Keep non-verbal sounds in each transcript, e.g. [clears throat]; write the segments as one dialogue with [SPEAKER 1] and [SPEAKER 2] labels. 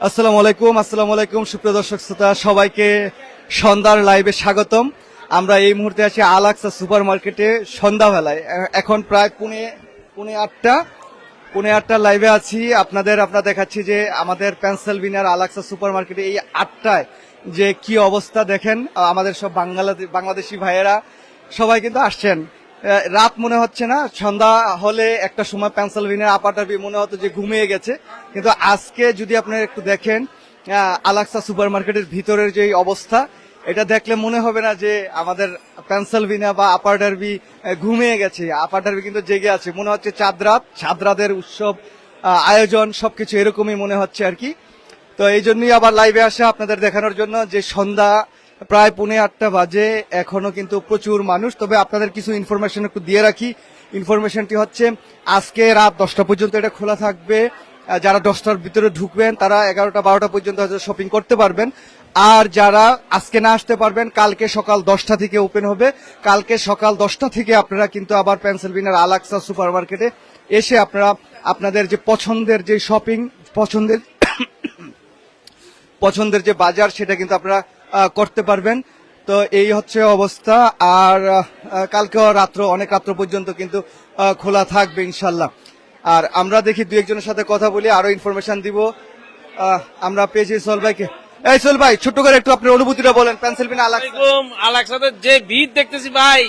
[SPEAKER 1] আসসালামু আলাইকুম আসসালামু আলাইকুম, সুপ্রিয় দর্শক শ্রোতা, সবাইকে সন্ধ্যার লাইভে স্বাগতম। আমরা এই মুহূর্তে আছি আলাক্সা সুপার মার্কেটে সন্ধ্যাবেলায়। এখন প্রায় পুনে পুনে আটটা পুনে আটটা লাইভে আছি। আপনাদের আপনারা দেখাচ্ছি যে আমাদের পেন্সিলভিনিয়ার আলাক্সা সুপার মার্কেটে এই আটটায় যে কি অবস্থা দেখেন, আমাদের সব বাংলাদেশ বাংলাদেশি ভাইয়েরা, সবাই কিন্তু আসছেন। রাত মনে হচ্ছে না, সন্ধ্যা হলে একটা সময় পেন্সিলভিনিয়ার আপাটাবি মনে হতো যে ঘুমিয়ে গেছে। কিন্তু আজকে যদি আপনারা একটু দেখেন আলাক্সা সুপার মার্কেটের ভিতরের যে অবস্থা, এটা দেখলে মনে হবে না যে আমাদের পেন্সিলভিনিয়া বা আপার ডার্বি ঘুমিয়ে গেছে। আপার ডার্বি কিন্তু জেগে আছে। মনে হচ্ছে চাঁদরাত চাঁদরাতের উৎসব আয়োজন, সবকিছু এরকমই মনে হচ্ছে আর কি। তো এই জন্যই আবার লাইভে আসা আপনাদের দেখানোর জন্য যে সন্ধ্যা প্রায় পৌনে আটটা বাজে, এখনও কিন্তু প্রচুর মানুষ। তবে আপনাদের কিছু ইনফরমেশন একটু দিয়ে রাখি। ইনফরমেশনটি হচ্ছে, আজকে রাত দশটা পর্যন্ত এটা খোলা থাকবে। যারা দশটার ভিতরে ঢুকবেন, তারা এগারোটা, বারোটা পর্যন্ত হয়তো শপিং করতে পারবেন। আর যারা আজকে না আসতে পারবেন, কালকে সকাল দশটা থেকে ওপেন হবে। কালকে সকাল দশটা থেকে আপনারা কিন্তু আবার পেন্সিলভিনিয়ার আলাক্সা সুপার মার্কেটে এসে আপনারা আপনাদের যে পছন্দের যে শপিং পছন্দের [coughs] পছন্দের যে বাজার, সেটা কিন্তু আপনারা করতে পারবেন। তো এই হচ্ছে অবস্থা। আর কালকেও রাত্র, অনেক রাত্র পর্যন্ত কিন্তু খোলা থাকবে ইনশাল্লাহ। আর আমরা দেখি দু একজনের সাথে কথা বলি, আরও ইনফরমেশন দিব। আমরা পেয়েছি সোল ভাইকে। এই সোল ভাই, ছোট্ট করে একটু আপনার অনুভূতিটা বলেন। পেন্সিলভিন আলাদা
[SPEAKER 2] আসসালামাইকুম আলাকসাতে যে ভিড় দেখতেছি ভাই,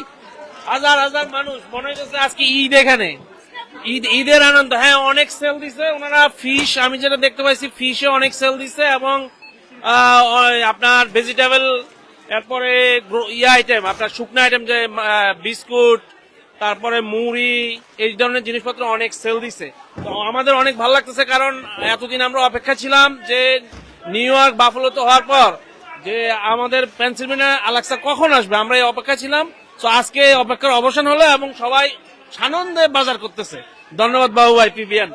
[SPEAKER 2] হাজার হাজার মানুষ। মনে হচ্ছে আজকে ঈদ এখানে। ঈদ, ঈদের আনন্দ। হ্যাঁ অনেক সেল দিছে। ওনারা ফিশ আমি যেটা দেখতে পাইছি ফিশে অনেক সেল দিছে এবং আপনার ভেজিটেবল এরপরে ইয়ে আইটেম আপনার শুকনো আইটেম যে বিস্কুট, তারপরে মুড়ি, এই ধরনের জিনিসপত্র অনেক সেল দিছে। তো আমাদের অনেক ভালো লাগতেছে কারণ এতদিন আমরা অপেক্ষা ছিলাম যে নিউ ইয়র্ক বাফলোতে হওয়ার পর যে আমাদের পেন্সিলভেনিয়া আলাক্সা কখন আসবে, আমরা এই অপেক্ষা ছিলাম। তো আজকে অপেক্ষার অবসান হলো এবং সবাই সানন্দে বাজার করতেছে। ধন্যবাদ বাবু ভাই পিবিএন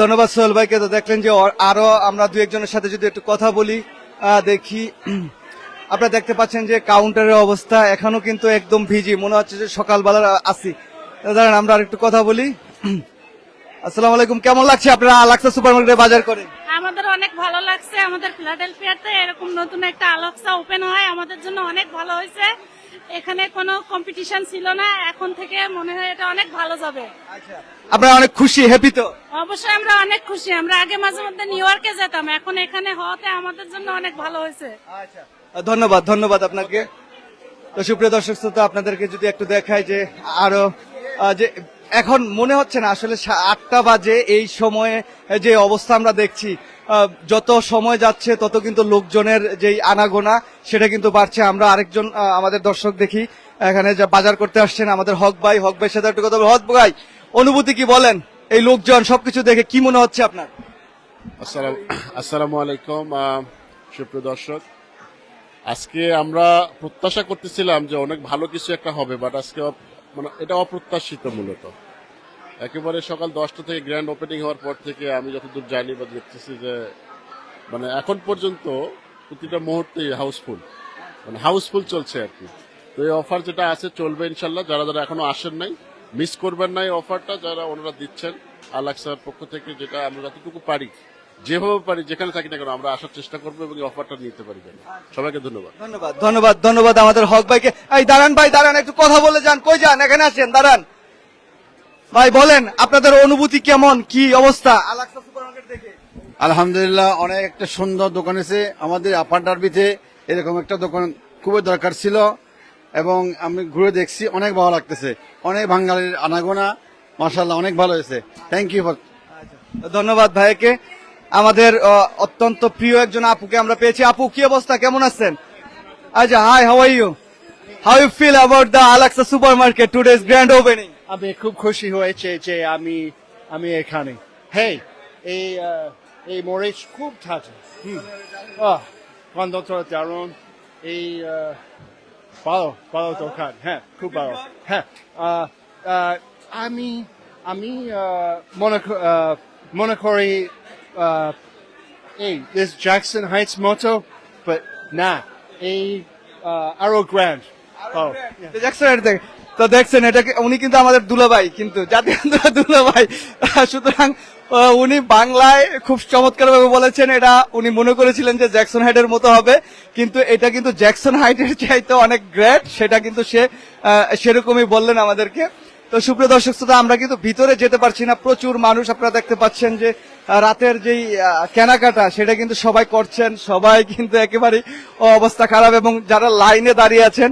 [SPEAKER 1] ধন্যবাদ সোহেল ভাইকে। তো দেখলেন যে আরও আমরা দু একজনের সাথে যদি একটু কথা বলি দেখি। [clears throat] আপনারা দেখতে পাচ্ছেন যে কাউন্টারের অবস্থা এখনও কিন্তু একদম ভিজি। মনে হচ্ছে যে সকালবেলা আসি দাঁড়ান, আমরা আর একটু কথা বলি। [clears throat] আসসালামু আলাইকুম, কেমন লাগছে আপনারা সুপার মার্কেটে বাজার করে?
[SPEAKER 3] আমাদের অনেক ভালো লাগছে। আমাদের ফিলাডেলফিয়াতে এরকম নতুন একটা আলোক্সা ওপেন হয়। আমাদের জন্য অনেক ভালো হয়েছে। এখানে কোনো কম্পিটিশন ছিল না এখন থেকে মনে হয় এটা অনেক ভালো যাবে।
[SPEAKER 1] আপনারা অনেক খুশি হ্যাপি তো?
[SPEAKER 3] অবশ্যই আমরা অনেক খুশি আমরা আগে মাঝে মধ্যে নিউ ইয়র্কে যেতাম এখন এখানে হওয়াতে আমাদের জন্য অনেক ভালো হয়েছে।
[SPEAKER 1] ধন্যবাদ ধন্যবাদ আপনাকে। তো সুপ্রিয় দর্শক শ্রোতা আপনাদেরকে যদি একটু দেখায় যে আরও যে এখন মনে হচ্ছে না আসলে আটটা বাজে, এই সময়ে যে অবস্থা আমরা দেখছি যত সময় যাচ্ছে তত কিন্তু লোকজনের যেই আনাগোনা, সেটা কিন্তু বাড়ছে। আমরা আরেকজন আমাদের দর্শক দেখি, এখানে যা বাজার করতে আসছেন আমাদের হক ভাই, হক ভাইয়ের সাথে একটু কথা হক ভাই, অনুভূতি কি বলেন? এই লোকজন সবকিছু দেখে কি মনে হচ্ছে আপনার?
[SPEAKER 4] আসসালাম আলাইকুম সুপ্রিয় দর্শক। আজকে আমরা প্রত্যাশা করতেছিলাম যে অনেক ভালো কিছু একটা হবে বাট আজকে মানে এটা অপ্রত্যাশিত মূলত। একেবারে সকাল দশটা থেকে গ্র্যান্ড ওপেনিং হওয়ার পর থেকে আমি যতদূর জানি বা দেখতেছি যে মানে এখন পর্যন্ত প্রতিটা মুহূর্তেই হাউসফুল মানে হাউসফুল চলছে আর কি। তো এই অফার যেটা আছে চলবে ইনশাল্লাহ। যারা যারা এখনও আসেন নাই মিস করবেন না এই অফারটা যারা ওনারা দিচ্ছেন আলাক্সার পক্ষ থেকে যেটা আমরা যতটুকু পারি। যেভাবে পারি যেখানে থাকি না কেন আমরা আসার চেষ্টা করব এবং অফারটা নিতে পারি যেন। সবাইকে ধন্যবাদ।
[SPEAKER 1] ধন্যবাদ ধন্যবাদ ধন্যবাদ আমাদের হক ভাইকে। এই দাঁড়ান ভাই দাঁড়ান একটু কথা বলে যান। কই যান? এখানে আসেন দাঁড়ান। ভাই বলেন আপনাদের অনুভূতি কেমন? কি অবস্থা? আলাক্সা সুপারমার্কেট দেখে।
[SPEAKER 5] আলহামদুলিল্লাহ অনেক একটা সুন্দর দোকান এসে আমাদের আপার ডারবিতে এরকম একটা দোকান খুবই দরকার ছিল এবং আমি ঘুরে দেখছি অনেক ভালো লাগতেছে। অনেক বাঙালির আনাগোনা মাসাল্লাহ অনেক ভালো হয়েছে। থ্যাংক ইউ ফর
[SPEAKER 1] ধন্যবাদ ভাইকে। আমাদের অত্যন্ত প্রিয় একজন আপুকে আমরা পেয়েছি। আপু কি অবস্থা? কেমন আছেন? আচ্ছা hi how are you how you feel about the Alaxa supermarket today's grand opening
[SPEAKER 6] আমি খুব খুশি হয়েছে যে আমি আমি এখানে। হেই এই এই মরিচ খুব তাজা হুম। আহ, গন্ধটা দারুণ। এই ভালো ভালো দোকান। হ্যাঁ খুব ভালো। হ্যাঁ আমি আমি মনে মনে করি আহ, এই this Jackson Heights motto but না এই আহ, আরও গ্র্যান্ড Oh,
[SPEAKER 1] জ্যাকসন থেকে তো দেখছেন এটাকে উনি কিন্তু আমাদের দুলাভাই কিন্তু জাতীয় দুলাভাই। সুতরাং আহ, উনি বাংলায় খুব চমৎকার ভাবে বলেছেন এটা উনি মনে করেছিলেন যে জ্যাকসন হাইটের মতো হবে। কিন্তু এটা কিন্তু জ্যাকসন হাইটের চাইতে অনেক গ্রেট সেটা কিন্তু সে আহ, সেরকমই বললেন আমাদেরকে। তো সুপ্রিয় দর্শক শ্রোতা, আমরা কিন্তু ভিতরে যেতে পারছি না। প্রচুর মানুষ আপনারা দেখতে পাচ্ছেন যে রাতের যেই কেনাকাটা, সেটা কিন্তু সবাই করছেন, সবাই কিন্তু একেবারে অবস্থা খারাপ এবং যারা লাইনে দাঁড়িয়ে আছেন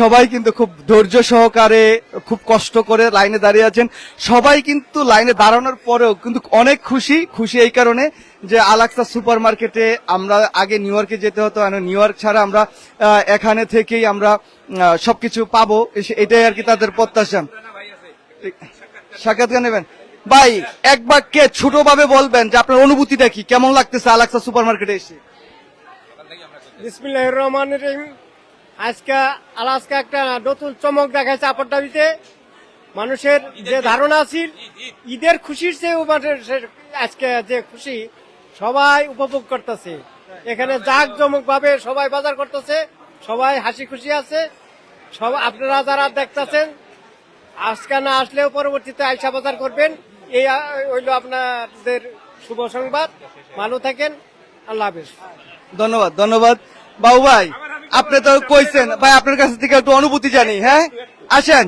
[SPEAKER 1] সবাই কিন্তু খুব ধৈর্য সহকারে, খুব কষ্ট করে লাইনে দাঁড়িয়ে আছেন। সবাই কিন্তু লাইনে দাঁড়ানোর পরেও কিন্তু অনেক খুশি খুশি এই কারণে যে আলাক্সা সুপার মার্কেটে আমরা আগে নিউ ইয়র্কে যেতে হতো নিউ ইয়র্ক ছাড়া আমরা এখানে থেকেই আমরা সবকিছু পাবো। এটাই আর কি তাদের প্রত্যাশা। সাক্ষাৎকার নেবেন। ভাই এক বাক্যে ছোট ভাবে বলবেন যে আপনার অনুভূতিটা কি? কেমন লাগতেছে আলাক্সা সুপার মার্কেটে এসে?
[SPEAKER 7] বিসমিল্লাহ রহমান রহিম। আজকে আলাস্কা একটা নতুন চমক দেখাচ্ছে আপড্ডাবিতে মানুষের যে ধারণা ছিল, ঈদের খুশির চেয়ে মানুষের আজকে যে খুশি, সবাই উপভোগ করতেছে। এখানে জাক জমক ভাবে সবাই বাজার করতেছে, সবাই হাসি খুশি আছে। সব আপনারা যারা দেখতেছেন আজকে না আসলেও পরবর্তীতে আইসা বাজার করবেন। এই হইল আপনাদের শুভ সংবাদ। ভালো থাকেন। আল্লাহ হাফেজ।
[SPEAKER 1] ধন্যবাদ ধন্যবাদ। বাবু ভাই আপনি তো কইছেন ভাই আপনার কাছ থেকে একটু অনুভূতি জানি হ্যাঁ? আসেন।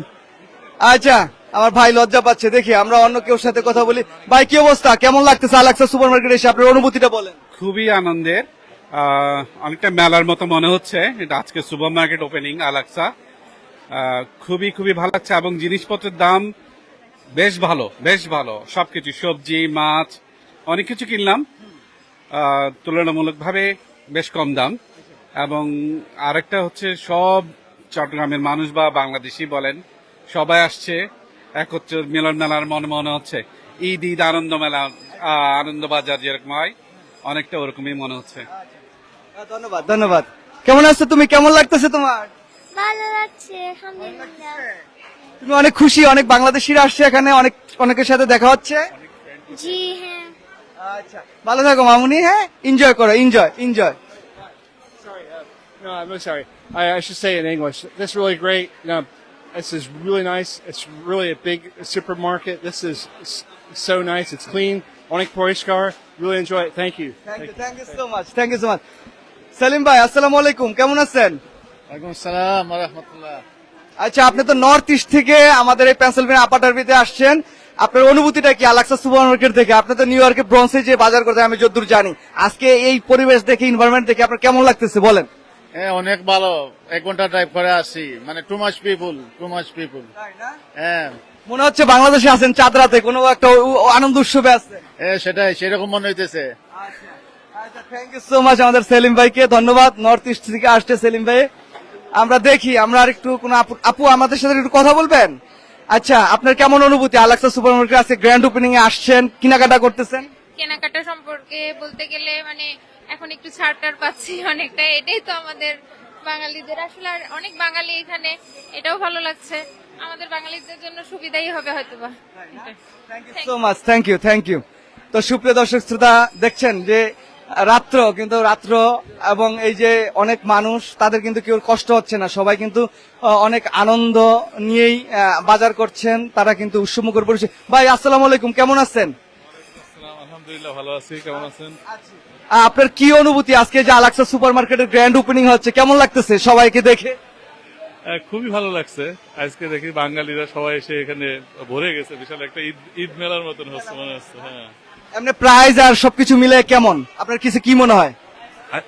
[SPEAKER 1] আচ্ছা আমার ভাই লজ্জা পাচ্ছে দেখি আমরা অন্য কেউ সাথে কথা বলি। ভাই কি অবস্থা? কেমন লাগতেছে আলাক্সা সুপার মার্কেট এসে আপনার অনুভূতিটা বলেন?
[SPEAKER 8] খুবই আনন্দের। অনেকটা মেলার মতো মনে হচ্ছে। এটা আজকে সুপার মার্কেট ওপেনিং আলাক্সা। খুবই খুবই ভালো লাগছে এবং জিনিসপত্রের দাম বেশ ভালো বেশ ভালো। সবকিছু সবজি মাছ অনেক কিছু কিনলাম। তুলনামূলকভাবে বেশ কম দাম। এবং আরেকটা হচ্ছে সব চট্টগ্রামের মানুষ বা বাংলাদেশি বলেন সবাই আসছে একত্র মিলন মেলার মনে মনে হচ্ছে। ঈদ ঈদ আনন্দ মেলা আহ, আনন্দ বাজার যেরকম হয় অনেকটা ওরকমই মনে হচ্ছে।
[SPEAKER 1] ধন্যবাদ ধন্যবাদ। কেমন আছো তুমি? কেমন লাগতেছে তোমার?
[SPEAKER 9] ভালো লাগছে আলহামদুলিল্লাহ
[SPEAKER 1] তুমি অনেক খুশি অনেক বাংলাদেশিরা আসছে এখানে অনেক অনেকের সাথে দেখা হচ্ছে
[SPEAKER 9] জি হ্যাঁ
[SPEAKER 1] আচ্ছা ভালো থাকো মামুনি হ্যাঁ এনজয় করো enjoy enjoy
[SPEAKER 6] No, I'm really sorry. I, I should say it in English. This is really great. No, this is really nice. It's really a big supermarket. This is s- so nice. It's clean. Onik Poriskar. Really enjoy it. Thank you.
[SPEAKER 1] Thank you thank you so much thank you so much Selim ভাই আসসালামু আলাইকুম কেমন আছেন
[SPEAKER 5] ওয়ালাইকুম আসসালাম রহমতুল্লাহ
[SPEAKER 1] আচ্ছা আপনি তো নর্থ ইস্ট থেকে আমাদের এই পেন্সিলভেনিয়া আপাটারবিতে আসছেন। আপনার অনুভূতিটা কি আলাক্সা সুপার মার্কেট থেকে আপনি তো নিউ ইয়র্কে ব্রন্সে যে বাজার করতে আমি যতদূর জানি। আজকে এই পরিবেশ দেখে এনভায়রনমেন্ট দেখে আপনার কেমন লাগতেছে বলেন।
[SPEAKER 5] হ্যাঁ অনেক ভালো। এক ঘণ্টা ড্রাইভ করে আসি। মানে too much people too much people হ্যাঁ।
[SPEAKER 1] মনে হচ্ছে বাংলাদেশে আছেন চাঁদরাতে কোনো একটা আনন্দ উৎসবে আছে।
[SPEAKER 5] হ্যাঁ সেটাই সেরকম মনে হইতেছে।
[SPEAKER 1] থ্যাংক ইউ সো মাচ আমাদের সেলিম ভাইকে ধন্যবাদ। নর্থ ইস্ট থেকে আসছে সেলিম ভাই। আমরা দেখি আমরা আর একটু কোন আপু আমাদের সাথে একটু কথা বলবেন? আচ্ছা আপনার কেমন অনুভূতি? আলাক্সা সুপার মার্কেট আছে গ্র্যান্ড ওপেনিং এ আসছেন কেনাকাটা করতেছেন?
[SPEAKER 10] কেনাকাটা সম্পর্কে বলতে গেলে মানে এখন একটু ছাড়টার পাচ্ছি [laughs] অনেকটা এটাই তো আমাদের বাঙালিদের। আসলে আর অনেক বাঙালি এখানে এটাও ভালো লাগছে। আমাদের বাঙালিদের জন্য সুবিধাই হবে হয়তো বা হয়তোবা এটাই।
[SPEAKER 1] So much thank you thank you তো সুপ্রিয় দর্শক শ্রোতা দেখছেন যে রাত্র কিন্তু রাত্র এবং এই যে অনেক মানুষ তাদের কিন্তু কেউ কষ্ট হচ্ছে না। সবাই কিন্তু অনেক আনন্দ নিয়েই বাজার করছেন। তারা কিন্তু উৎসমুখর পড়েছে ভাই আসসালামু আলাইকুম। কেমন আছেন?
[SPEAKER 8] আলহামদুলিল্লাহ ভালো আছি। কেমন আছেন?
[SPEAKER 1] আপনার কি অনুভূতি? আজকে যে আলাক্সা সুপার মার্কেটের গ্র্যান্ড ওপেনিং হচ্ছে কেমন লাগতেছে সবাইকে দেখে?
[SPEAKER 8] খুবই ভালো লাগছে। আজকে দেখি বাঙালিরা সবাই এসে এখানে ভরে গেছে। বিশাল একটা ঈদ ঈদ মেলার মতন হচ্ছে মনে হচ্ছে হ্যাঁ।
[SPEAKER 1] এমনি প্রাইস আর সবকিছু মিলে কেমন? আপনার কিছু কি মনে হয়?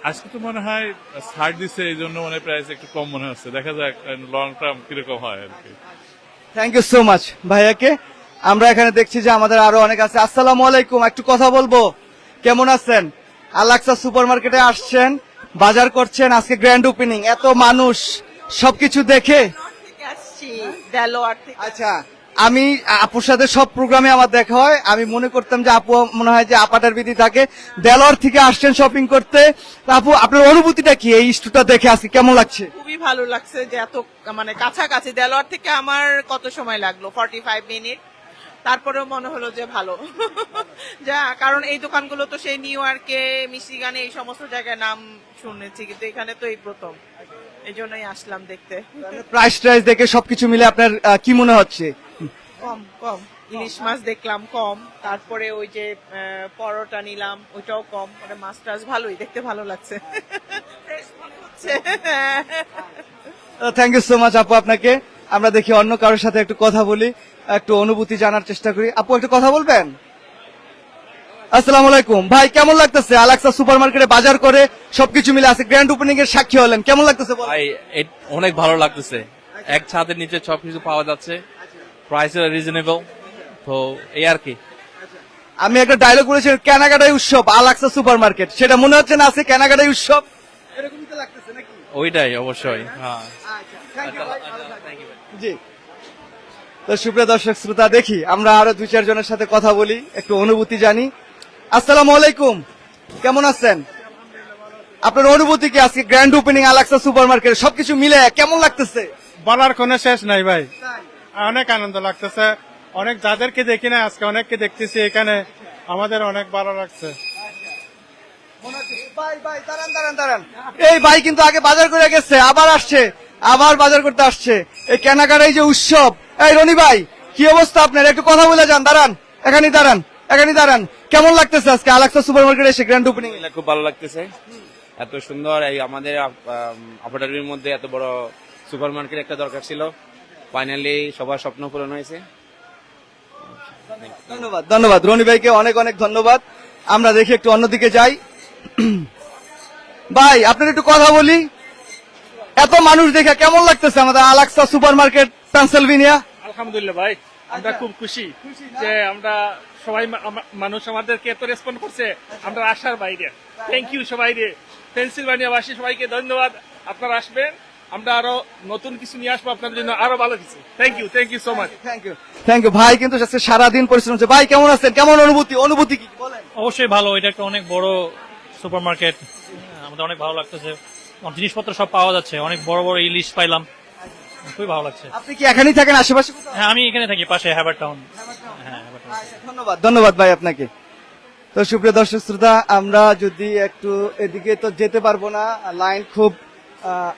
[SPEAKER 8] আজকে তো মনে হয় ছাড় দিছে এই জন্য মানে প্রাইস একটু কম মনে হচ্ছে। দেখা যাক লং টার্ম কীরকম হয় আর কি।
[SPEAKER 1] থ্যাংক ইউ সো মাচ ভাইয়াকে। আমরা এখানে দেখছি যে আমাদের আরও অনেক আছে। আসসালামু আলাইকুম একটু কথা বলব। কেমন আছেন? আলাক্সা সুপার মার্কেটে আসছেন বাজার করছেন আজকে গ্র্যান্ড ওপেনিং এত মানুষ সবকিছু দেখে?
[SPEAKER 11] আসছি দেলোয়ার থেকে।
[SPEAKER 1] আচ্ছা আমি আপুর সাথে সব প্রোগ্রামে আমার দেখা হয়। আমি মনে করতাম যে আপু মনে হয় যে আপাটার বিধি থাকে। দেলোয়ার থেকে আসছেন শপিং করতে। আপু আপনার অনুভূতিটা কি? এই স্টুটা দেখে আজকে কেমন লাগছে?
[SPEAKER 11] খুবই ভালো লাগছে যে এত মানে কাছাকাছি। দেলোয়ার থেকে আমার কত সময় লাগল? ফর্টি ফাইভ মিনিট তারপরেও মনে হলো যে ভালো। [laughs] যা কারণ এই দোকানগুলো তো সেই নিউ ইয়র্কে মিশিগানে এই সমস্ত জায়গায় নাম শুনেছি। কিন্তু এখানে তো এই প্রথম। এই জন্যই আসলাম দেখতে।
[SPEAKER 1] প্রাইস টাইস দেখে সবকিছু মিলে আপনার কি মনে হচ্ছে?
[SPEAKER 11] কম কম। ইলিশ মাছ দেখলাম কম তারপরে ওই যে পরোটা নিলাম ওইটাও কম। মানে মাছ টাছ ভালোই দেখতে ভালো লাগছে।
[SPEAKER 1] থ্যাংক ইউ সো মাচ আপু আপনাকে। আমরা দেখি অন্য কারোর সাথে একটু কথা বলি একটু অনুভূতি জানার চেষ্টা করি। আপু একটু কথা বলবেন? আসসালামু আলাইকুম ভাই কেমন লাগতেছে? আলাক্সা সুপার মার্কেটে বাজার করে সবকিছু মিলে আছে গ্র্যান্ড ওপেনিং এর সাক্ষী হলেন। কেমন লাগতেছে?
[SPEAKER 12] ভাই অনেক ভালো লাগতেছে। এক ছাদের নিচে সবকিছু পাওয়া যাচ্ছে। প্রাইস রিজনেবল তো এই আর কি।
[SPEAKER 1] আমি একটা ডায়লগ বলেছি কেনাকাটাই উৎসব আলাক্সা সুপার মার্কেট সেটা মনে হচ্ছে না আছে কেনাকাটাই উৎসব? এরকমই তো লাগতেছে নাকি?
[SPEAKER 12] ওইটাই অবশ্যই হ্যাঁ।
[SPEAKER 1] জি। তো সুপ্রিয় দর্শক শ্রোতা দেখি আমরা আরও দুই চার জনের সাথে কথা বলি একটু অনুভূতি জানি। আসসালামু আলাইকুম কেমন আছেন? আপনার অনুভূতি কি আজকে grand opening Alaxa super market সবকিছু মিলে কেমন লাগতেছে?
[SPEAKER 3] বলার কোনো শেষ নাই ভাই। অনেক আনন্দ লাগতেছে। অনেক যাদেরকে দেখি না আজকে অনেককে দেখতেছি এখানে। আমাদের অনেক ভালো লাগছে।
[SPEAKER 1] এই ভাই কিন্তু আগে বাজার করে গেছে আবার আসছে আবার বাজার করতে আসছে। এই কেনাকাটাই যে উৎসব। এই রনি ভাই কি অবস্থা আপনার? একটু কথা বলে যান দাঁড়ান। এখানেই দাঁড়ান এখানেই দাঁড়ান। কেমন লাগতেছে আজকে আলাক্সা সুপার মার্কেটে এসে গ্র্যান্ড ওপেনিং
[SPEAKER 12] খুব ভালো লাগতেছে। এত সুন্দর এই আমাদের আপাটারির মধ্যে এত বড় সুপার মার্কেট একটা দরকার ছিল। ফাইনালি সবার স্বপ্ন পূরণ হয়েছে।
[SPEAKER 1] ধন্যবাদ ধন্যবাদ। রনি ভাইকে অনেক অনেক ধন্যবাদ। আমরা দেখি একটু অন্যদিকে যাই। ভাই আপনার একটু কথা বলি। এত মানুষ দেখে কেমন লাগতেছে আমাদের আলাক্সা সুপার মার্কেট পেনসিলভেনিয়া?
[SPEAKER 3] আলহামদুলিল্লাহ ভাই আমরা খুব খুশি যে আমরা সবাই মানুষ আমাদেরকে এত রেসপন্ড করছে আমরা আসার বাইরে। থ্যাংক ইউ সবাই রে পেন্সিলভানিয়াবাসী সবাইকে ধন্যবাদ। আপনারা আসবেন। আমরা আরও নতুন কিছু নিয়ে আসব আপনাদের জন্য আরও ভালো কিছু। Thank you thank you so much
[SPEAKER 1] thank you thank you ভাই কিন্তু আজকে সারাদিন পরিশ্রম হচ্ছে ভাই কেমন আছেন? কেমন অনুভূতি? অনুভূতি কি? বলেন।
[SPEAKER 3] অবশ্যই ভালো। এটা একটা অনেক বড় সুপার মার্কেট আমাদের অনেক ভালো লাগতেছে। জিনিসপত্র সব পাওয়া যাচ্ছে। অনেক বড় বড় ইলিশ পাইলাম। খুবই ভালো লাগছে।
[SPEAKER 1] আপনি কি এখানেই থাকেন? আশেপাশে
[SPEAKER 3] হ্যাঁ আমি এখানে থাকি পাশে হ্যাবার টাউন হ্যাঁ হ্যাবার টাউন
[SPEAKER 1] ধন্যবাদ ধন্যবাদ ভাই আপনাকে। তো সুপ্রিয় দর্শক শ্রোতা আমরা যদি একটু এদিকে তো যেতে পারব না। লাইন খুব আহ,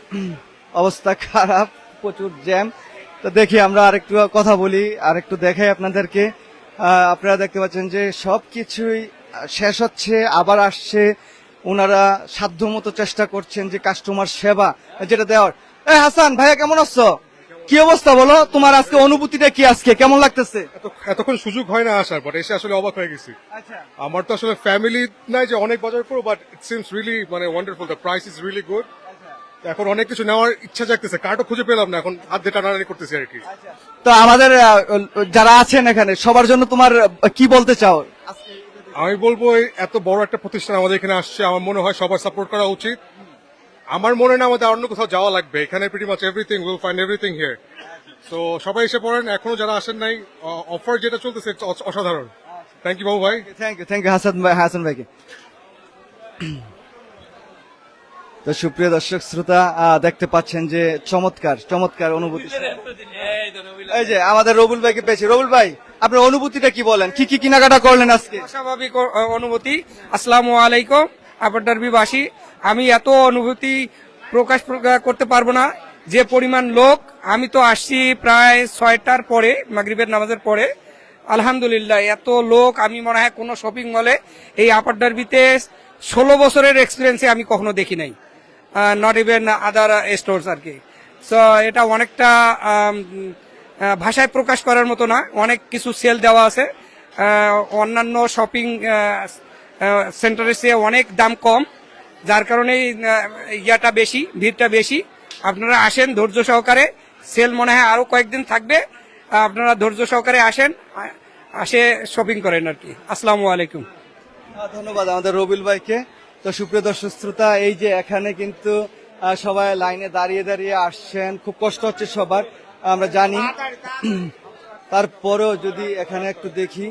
[SPEAKER 1] অবস্থা খারাপ প্রচুর জ্যাম। তো দেখি আমরা আরেকটু কথা বলি আরেকটু দেখাই আপনাদেরকে। আপনারা দেখতে পাচ্ছেন যে সব কিছুই শেষ হচ্ছে আবার আসছে। ওনারা সাধ্যমতো চেষ্টা করছেন যে কাস্টমার সেবা যেটা দেওয়ার। এ হাসান ভাইয়া কেমন আছো? কি অবস্থা বলো? তোমার আজকে অনুভূতিটা কি আজকে? কেমন লাগতেছে?
[SPEAKER 13] এতক্ষণ সুযোগ হয় না আসার পর এসে আসলে অবাক হয়ে গেছি।
[SPEAKER 1] আচ্ছা।
[SPEAKER 13] আমার তো আসলে ফ্যামিলি নাই যে অনেক বাজার করব বাট ইট সিমস রিয়েলি মানে wonderful the price is really good এখন অনেক কিছু নেওয়ার ইচ্ছা জাগতেছে কার্ডও খুঁজে পেলাম না এখন হাত দিয়ে টানাটানি করতেছি আর কি।
[SPEAKER 1] তো আমাদের যারা আছেন এখানে সবার জন্য তোমার কি বলতে চাও?
[SPEAKER 13] আমি বলব এত বড় একটা প্রতিষ্ঠান আমাদের এখানে আসছে আমার মনে হয় সবার সাপোর্ট করা উচিত। আমার মনে না আমাদের অন্য কোথাও যাওয়া লাগবে এখানে pretty much everything will find everything here তো সবাই এসে পড়েন এখনও যারা আসেন নাই অফার যেটা চলতেছে অসাধারণ। থ্যাংক ইউ বাবু ভাই।
[SPEAKER 1] Thank you thank you Hasan ভাই হাসান ভাইকে। তো সুপ্রিয় দর্শক, শ্রোতা দেখতে পাচ্ছেন যে চমৎকার চমৎকার অনুভূতি। এই যে আমাদের রবুল ভাইকে পেয়েছি। রবুল ভাই, আপনার অনুভূতিটা কি বলেন? কি কি কেনাকাটা করলেন আজকে?
[SPEAKER 3] স্বাভাবিক অনুভূতি। আসসালামু আলাইকুম আপারডারবিবাসী আমি এত অনুভূতি প্রকাশ প্রকা- করতে পারব না। যে পরিমাণ লোক, আমি তো আসছি প্রায় ছয়টার পরে, মাগরিবের নামাজের পরে। আলহামদুলিল্লাহ, এত লোক, আমি মনে হয় কোনো শপিং মলে এই আপার ডারবিতে ষোলো বছরের এক্সপিরিয়েন্সে আমি কখনো দেখি নাই। নট ইভেন আদার স্টোরস আর কি। সো এটা অনেকটা ভাষায় প্রকাশ করার মতো না, অনেক কিছু সেল দেওয়া আছে। অন্যান্য শপিং সেন্টারের চেয়ে অনেক দাম কম, যার কারণে ইয়াটা বেশি, ভিড়টা বেশি। আপনারা আসেন ধৈর্য সহকারে সেল মনে হয় আরও কয়েকদিন থাকবে, আপনারা ধৈর্য সহকারে আসেন আসে শপিং করেন আর কি। আসসালামু আলাইকুম।
[SPEAKER 1] ধন্যবাদ আমাদের রবিল ভাইকে। তো সুপ্রিয় দর্শক শ্রোতা, এই যে এখানে কিন্তু সবাই লাইনে দাঁড়িয়ে দাঁড়িয়ে আসছেন। খুব কষ্ট হচ্ছে সবার, আমরা জানি। তারপরেও যদি এখানে একটু দেখি।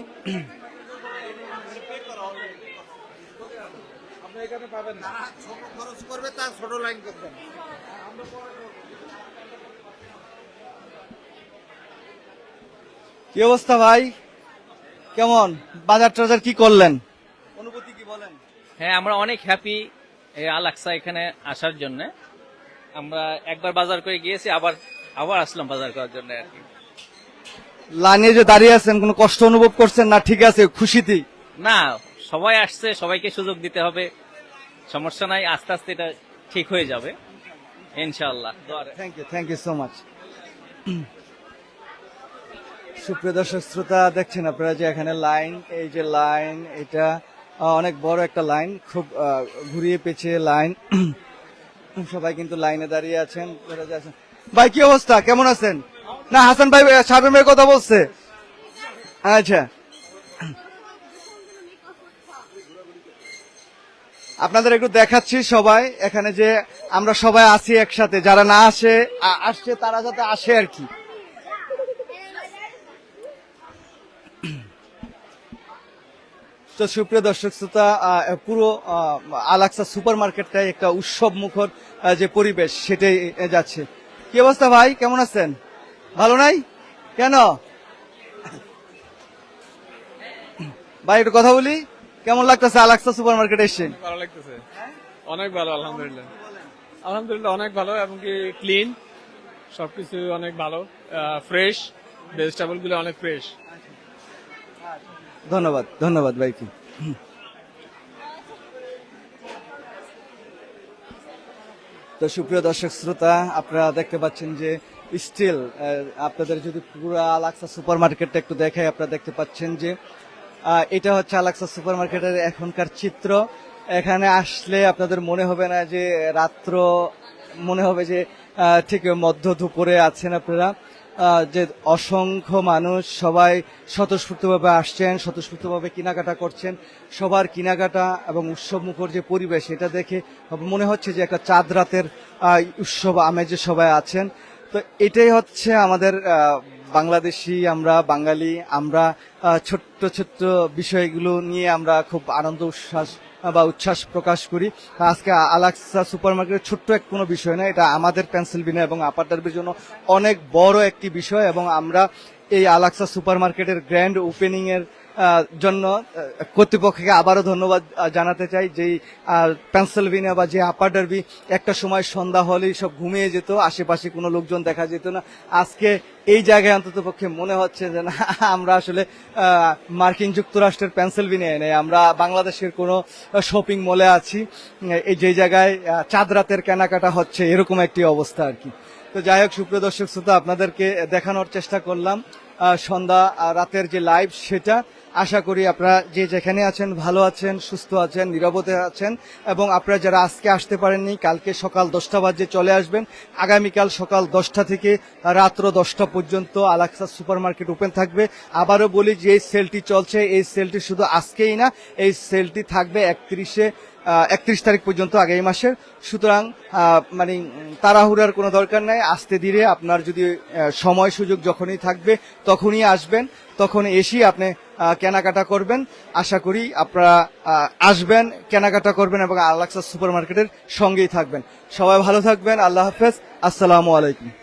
[SPEAKER 1] কি অবস্থা ভাই? কেমন? বাজার টাজার কি করলেন?
[SPEAKER 12] হ্যাঁ আমরা অনেক হ্যাপি এই আলাক্সা এখানে আসার জন্য। আমরা একবার বাজার করে গিয়েছি আবার আবার আসলাম বাজার করার জন্য আর কি।
[SPEAKER 1] লাইনে যে দাঁড়িয়ে আছেন কোনো কষ্ট অনুভব করছেন না? ঠিক আছে খুশিতেই
[SPEAKER 12] না সবাই আসছে সবাইকে সুযোগ দিতে হবে। সমস্যা নাই আস্তে আস্তে এটা ঠিক হয়ে যাবে। ইনশাআল্লাহ
[SPEAKER 1] thank you thank you so much সুপ্রিয় দর্শক শ্রোতা দেখছেন আপনারা যে এখানে লাইন এই যে লাইন এটা অনেক বড় একটা লাইন, খুব ঘুরিয়ে পেঁচিয়ে লাইন। [clears throat] সবাই কিন্তু লাইনে দাঁড়িয়ে আছেন ভাই, কি অবস্থা? কেমন আছেন? না, হাসান ভাই ভাই কথা বলছে। আচ্ছা। আপনাদের একটু দেখাচ্ছি সবাই, এখানে যে আমরা সবাই আছি একসাথে, যারা না আসে আসছে তারা যাতে আসে আর কি। তো সুপ্রিয় দর্শক শ্রোতা পুরো আলাক্সা সুপার মার্কেটটাই একটা উৎসব মুখর যে পরিবেশ সেটাই যাচ্ছে। কি অবস্থা ভাই? কেমন আছেন? ভালো নাই? কেন? ভাই, একটু কথা বলি। কেমন লাগতেছে আলাক্সা সুপার মার্কেটে এসে
[SPEAKER 7] ভালো লাগতেছে। অনেক ভালো, আলহামদুলিল্লাহ। আলহামদুলিল্লাহ, অনেক ভালো এবং কি ক্লিন সবকিছু অনেক ভালো ফ্রেশ ভেজিটেবলগুলো অনেক ফ্রেশ
[SPEAKER 1] ধন্যবাদ ধন্যবাদ ভাইকে। তো সুপ্রিয় দর্শক, শ্রোতা, আপনারা দেখতে পাচ্ছেন যে স্টিল আপনাদের যদি পুরো আলাক্সা সুপার মার্কেটটা একটু দেখাই, আপনারা দেখতে পাচ্ছেন যে এটা হচ্ছে আলাক্সা সুপার মার্কেটের এখনকার চিত্র। এখানে আসলে আপনাদের মনে হবে না যে রাত্র, মনে হবে যে ঠিক মধ্য দুপুরে আছেন আপনারা। যে অসংখ্য মানুষ সবাই স্বতঃস্ফূর্তভাবে আসছেন, স্বতঃস্ফূর্তভাবে কেনাকাটা করছেন। সবার কেনাকাটা এবং উৎসব মুখর যে পরিবেশ, এটা দেখে মনে হচ্ছে যে একটা চাঁদ রাতের উৎসব আমেজে সবাই আছেন। তো এটাই হচ্ছে আমাদের বাংলাদেশি আমরা, বাঙালি আমরা ছোট্ট ছোট্ট বিষয়গুলো নিয়ে আমরা খুব আনন্দ, উচ্ছ্বাস বা উচ্ছ্বাস প্রকাশ করি। আজকে আলাক্সা সুপার মার্কেটের ছোট্ট এক কোনো বিষয় না এটা আমাদের পেন্সিলভিনিয়া এবং আপার ডার্বির জন্য অনেক বড় একটি বিষয় এবং আমরা এই আলাক্সা সুপার মার্কেটের গ্র্যান্ড ওপেনিং এর আহ, জন্য কর্তৃপক্ষকে আবারও ধন্যবাদ জানাতে চাই যেই পেন্সিলভেনিয়া বা যে আপার একটা সময় সন্ধ্যা হলেই সব ঘুমিয়ে যেত, আশেপাশে কোনো লোকজন দেখা যেত না। আজকে এই জায়গায় অন্তত পক্ষে মনে হচ্ছে যে না, [laughs] আমরা আসলে মার্কিন যুক্তরাষ্ট্রের পেন্সিলভেনিয়ায় নেই। আমরা বাংলাদেশের কোনো শপিং মলে আছি এই যে জায়গায় চাঁদ রাতের কেনাকাটা হচ্ছে, এরকম একটি অবস্থা আর কি। তো যাই হোক, সুপ্রিয় দর্শক শ্রোতা, আপনাদেরকে দেখানোর চেষ্টা করলাম। সন্ধ্যা রাতের যে লাইভ সেটা আশা করি আপনারা যে যেখানে আছেন, ভালো আছেন, সুস্থ আছেন, নিরাপদে আছেন এবং আপনারা যারা আজকে আসতে পারেননি, কালকে সকাল দশটা বাজে চলে আসবেন। আগামীকাল সকাল দশটা থেকে রাত্র দশটা পর্যন্ত আলাক্সা সুপার মার্কেট ওপেন থাকবে। আবারও বলি, যে এই সেলটি চলছে, এই সেলটি শুধু আজকেই না, এই সেলটি থাকবে একত্রিশে একত্রিশ তারিখ পর্যন্ত আগামী মাসের। সুতরাং মানে তাড়াহুড়ার কোনো দরকার নাই। আস্তে ধীরে আপনার যদি সময় সুযোগ যখনই থাকবে, তখনই আসবেন। তখন এসেই আপনি কেনাকাটা করবেন। আশা করি আপনারা আসবেন, কেনাকাটা করবেন এবং আলাক্সা সুপার মার্কেটের সঙ্গেই থাকবেন। সবাই ভালো থাকবেন। আল্লাহ হাফেজ। আসসালামু আলাইকুম।